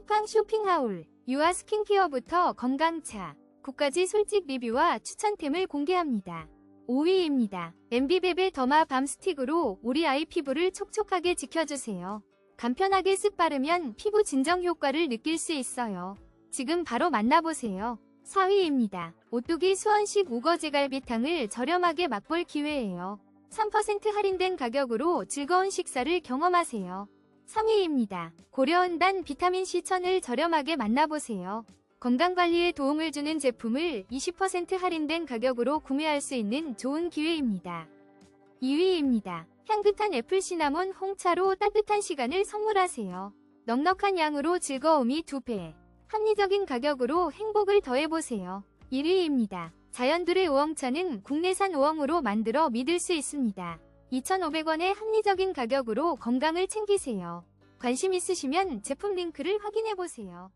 쿠팡 쇼핑하울, 유아 스킨케어부터 건강차, 국까지 솔직 리뷰와 추천템을 공개합니다. 5위입니다. MB베베 더마 밤 스틱으로 우리 아이 피부를 촉촉하게 지켜주세요. 간편하게 쓱 바르면 피부 진정 효과를 느낄 수 있어요. 지금 바로 만나보세요. 4위입니다. 오뚜기 수원식 우거지갈비탕을 저렴하게 맛볼 기회예요. 3% 할인된 가격으로 즐거운 식사를 경험하세요. 3위입니다. 고려온단 비타민C 천을 저렴하게 만나보세요. 건강관리에 도움을 주는 제품을 20% 할인된 가격으로 구매할 수 있는 좋은 기회입니다. 2위입니다. 향긋한 애플 시나몬 홍차로 따뜻한 시간을 선물하세요. 넉넉한 양으로 즐거움이 2배, 합리적인 가격으로 행복을 더해보세요. 1위입니다. 자연들의 우엉차는 국내산 우엉으로 만들어 믿을 수 있습니다. 2,500원의 합리적인 가격으로 건강을 챙기세요. 관심 있으시면 제품 링크를 확인해보세요.